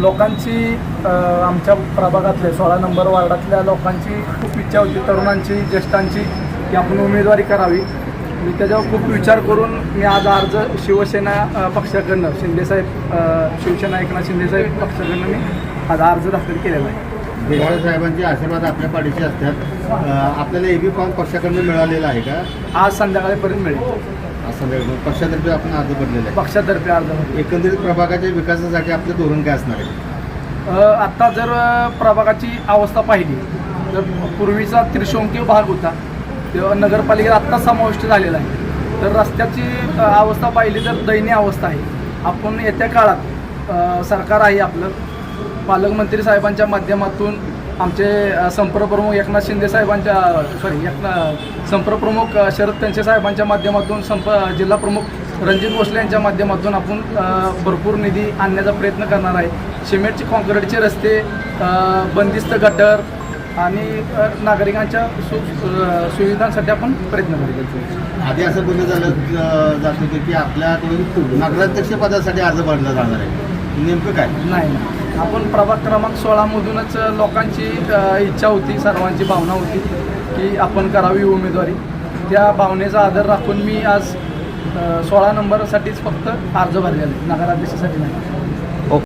लोकांची आमच्या प्रभागातले सोळा नंबर वार्डातल्या लोकांची खूप इच्छा होती तरुणांची ज्येष्ठांची की आपण उमेदवारी करावी. मी त्याच्यावर खूप विचार करून मी आज अर्ज शिवसेना पक्षाकडनं शिंदेसाहेब शिवसेना एकनाथ शिंदेसाहेब पक्षाकडनं मी आज अर्ज दाखल केलेला आहे. देशवाळे साहेबांचे आशीर्वाद आपल्या पाठीशी असतात. आपल्याला एबी फॉर्म पक्षाकडून मिळालेला आहे का? आज संध्याकाळपर्यंत मिळेल. असं वेळ पक्षातर्फे आपण अर्ज भरलेला आहे. पक्षातर्फे अर्ज भरले. एकंदरीत प्रभागाच्या विकासासाठी आपलं धोरण काय असणार आहे? अ, आत्ता जर प्रभागाची अवस्था पाहिली तर पूर्वीचा त्रिशंकी भाग होता. तेव्हा नगरपालिकेत आत्ता समाविष्ट झालेला आहे. तर रस्त्याची अ, अवस्था पाहिली तर दयनीय अवस्था आहे. आपण येत्या काळात अ, सरकार आहे आपलं. पालकमंत्री साहेबांच्या माध्यमातून आमचे संपर्कप्रमुख एकनाथ शिंदे साहेबांच्या सॉरी एकना संपर्कप्रमुख शरद पेंचे साहेबांच्या माध्यमातून संप जिल्हा प्रमुख रणजित भोसले यांच्या माध्यमातून आपण भरपूर निधी आणण्याचा प्रयत्न करणार आहे. सिमेंटचे कॉन्क्रीटचे रस्ते बंदिस्त गटर आणि नागरिकांच्या सु सुविधांसाठी आपण प्रयत्न करतो आधी असं बोललं झालं जात होतं की आपल्याकडून नगराध्यक्ष पदासाठी अर्ज भरला जाणार आहे. नेमकं काय? नाही नाही. आपण प्रभाग क्रमांक सोळामधूनच लोकांची इच्छा होती सर्वांची भावना होती की आपण करावी उमेदवारी. त्या भावनेचा आदर राखून मी आज सोळा नंबरसाठीच फक्त अर्ज भरलेला आहे नगराध्यक्षासाठी नाही.